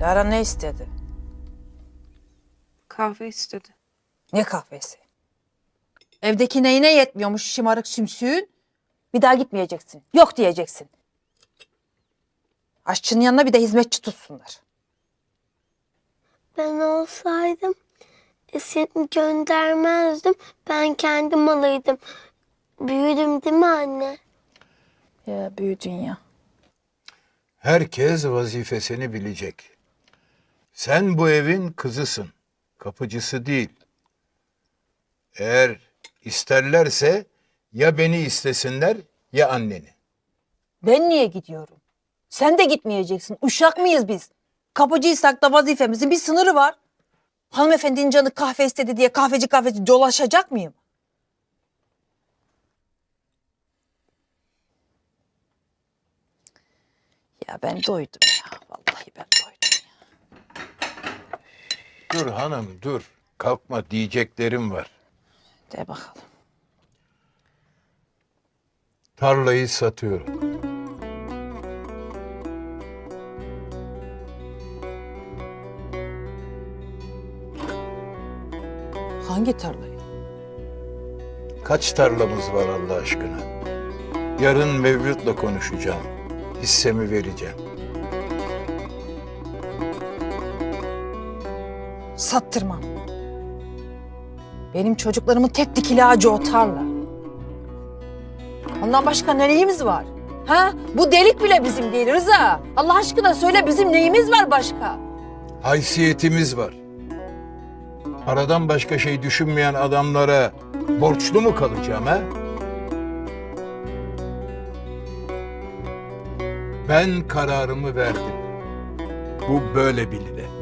Lara ne istedi? Kahve istedi. Ne kahvesi? Evdeki neyine yetmiyormuş şımarık sümsüğün? Bir daha gitmeyeceksin. Yok diyeceksin. Aşçının yanına bir de hizmetçi tutsunlar. Ben olsaydım seni göndermezdim. Ben kendim alırdım. Büyüdüm değil mi anne? Ya büyüdün ya. Herkes vazifesini bilecek. Sen bu evin kızısın, kapıcısı değil. Eğer isterlerse ya beni istesinler ya anneni. Ben niye gidiyorum? Sen de gitmeyeceksin. Uşak mıyız biz? Kapıcıysak da vazifemizin bir sınırı var. Hanımefendinin canı kahve istedi diye kahveci kahveci dolaşacak mıyım? Ya ben doydum ya. Vallahi ben doydum. Dur hanım dur. Kalkma diyeceklerim var. De bakalım. Tarlayı satıyorum. Hangi tarlayı? Kaç tarlamız var Allah aşkına? Yarın Mevlüt'le konuşacağım. Hissemi vereceğim. Sattırmam. Benim çocuklarımın tek dikili ağacı o tarla. Ondan başka neyimiz var? Ha? Bu delik bile bizim değil Rıza. Allah aşkına söyle bizim neyimiz var başka? Haysiyetimiz var. Paradan başka şey düşünmeyen adamlara borçlu mu kalacağım ha? Ben kararımı verdim. Bu böyle biline.